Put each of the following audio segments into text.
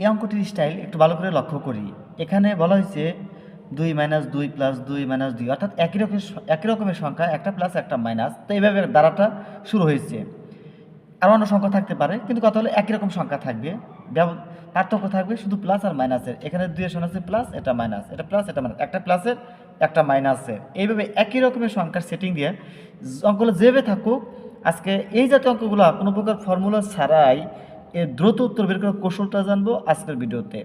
এই অঙ্কটির স্টাইল একটু ভালো করে লক্ষ্য করি। এখানে বলা হয়েছে দুই মাইনাস দুই প্লাস দুই মাইনাস দুই, অর্থাৎ একই রকমের একই রকমের সংখ্যা, একটা প্লাস একটা মাইনাস তো এইভাবে দ্বারাটা শুরু হয়েছে। আরও অন্য সংখ্যা থাকতে পারে, কিন্তু কথা হলো একই রকম সংখ্যা থাকবে। পার্থক্য থাকবে শুধু প্লাস আর মাইনাসের এখানে দুইয়ের সঙ্গে আছে প্লাস এটা মাইনাস এটা প্লাস এটা মাইনাস একটা প্লাসের একটা মাইনাসের এইভাবে একই রকমের সংখ্যার সেটিং দিয়ে অঙ্কগুলো যেভাবে থাকুক, আজকে এই জাতীয় অঙ্কগুলো কোনো প্রকার ফর্মুলা ছাড়াই এর দ্রুত উত্তর বের করার কৌশলটা জানব আজকের ভিডিওতে।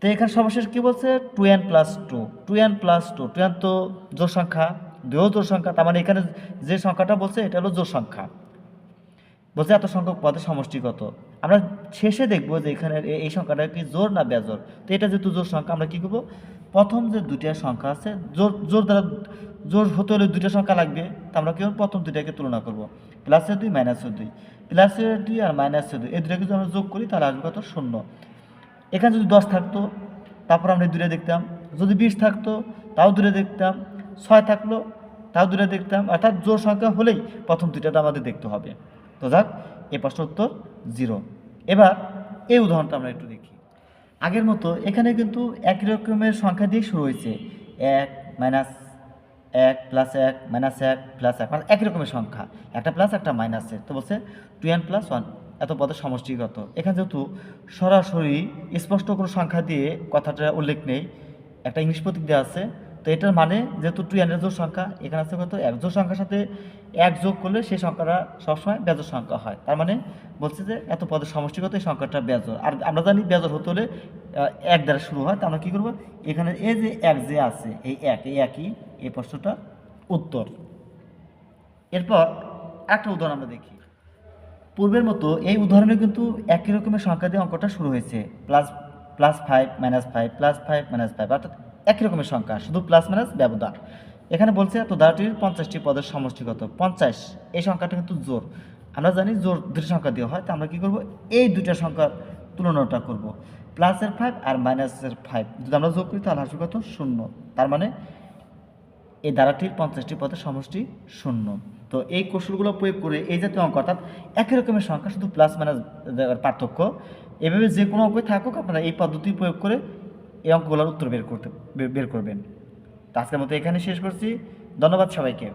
তো এখানে সর্বশেষ কী বলছে? Two N plus two two N plus two two N তো জোর সংখ্যা দুও জোর সংখ্যা, তার মানে এখানে যে সংখ্যাটা বলছে, এটা হলো জোর সংখ্যা। বলছে এত সংখ্যক পদের সমষ্টি কত আমরা শেষে দেখব যে এখানে এই সংখ্যাটা কি জোর না বেজোর? তো এটা যেহেতু জোর সংখ্যা, আমরা কি করব? প্রথম যে দুইটা সংখ্যা আছে, জোর জোর দ্বারা জোর হতে হলে দুইটা সংখ্যা লাগবে, তা আমরা কি প্রথম দুইটাকে তুলনা করব। প্লাসের দুই মাইনাসের দুই। প্লাসের দুই আর মাইনাসের দুই, এই দুটাকে যদি আমরা যোগ করি, তাহলে আসবে কত? শূন্য। এখানে যদি দশ থাকতো, তারপর আমরা দূরে দেখতাম। যদি বিশ থাকতো, তাও দূরে দেখতাম। ছয় থাকল, তাও দূরে দেখতাম। অর্থাৎ জোর সংখ্যা হলেই প্রথম দুইটাটা আমাদের দেখতে হবে। তো যাক এই প্রশ্নের উত্তর জিরো এবার এই উদাহরণটা আমরা একটু দেখি। আগের মতো এখানে কিন্তু একই রকমের সংখ্যা দিয়ে শুরু হয়েছে। এক মাইনাস এক প্লাস এক মাইনাস এক প্লাস এক মানে একই রকমের সংখ্যা। একটা প্লাস একটা মাইনাসের তো বলছে টু এন প্লাস ওয়ান এত পদের সমষ্টিগত। এখানে যেহেতু সরাসরি স্পষ্ট কোনো সংখ্যা দিয়ে কথাটা উল্লেখ নেই, একটা ইংলিশ প্রতীক দেওয়া আছে তো এটার মানে যেহেতু টু এনের জোর সংখ্যা, এখানে আছে কত? এক জোর সংখ্যার সাথে এক যোগ করলে সেই সংখ্যাটা সবসময় বেজোর সংখ্যা হয়। তার মানে বলছে যে এত পদের সমষ্টিগত এই সংখ্যাটা বেজোর আর আমরা জানি বেজোর হতে হলে এক দ্বারা শুরু হয়, তা আমরা কী করব? এখানে এই যে এক যে আছে, এই এক, এই একই, এই প্রশ্নটা উত্তর। এরপর একটা উদাহরণ আমরা দেখি। পূর্বের মতো এই উদাহরণে কিন্তু একই রকমের সংখ্যা দিয়ে অঙ্কটা শুরু হয়েছে। Plus plus five minus five plus five minus five অর্থাৎ একই রকমের সংখ্যা, শুধু প্লাস মাইনাস ব্যবধান। এখানে বলছে, তো ধারাটির পঞ্চাশটি পদের সমষ্টিগত, পঞ্চাশ, এই সংখ্যাটা কিন্তু জোর। আমরা জানি জোর দুটি সংখ্যা দেওয়া হয়, তো আমরা কী করব? এই দুইটা সংখ্যার তুলনাটা করব। প্লাসের ফাইভ আর মাইনাসের ফাইভ যদি আমরা যোগ করি, তাহলে আসবে কত? শূন্য। তার মানে এই ধারাটির পঞ্চাশটি পদের সমষ্টি শূন্য। তো এই কৌশলগুলো প্রয়োগ করে, এই জাতীয় অঙ্ক, অর্থাৎ একই রকমের সংখ্যা, শুধু প্লাস মাইনাস পার্থক্য। এভাবে যে কোনো অঙ্কই থাকুক, আপনারা এই পদ্ধতি প্রয়োগ করে এই অঙ্কগুলোর উত্তর বের করতে বের- করবেন। তো আজকের মতো এখানে শেষ করছি। ধন্যবাদ সবাইকে।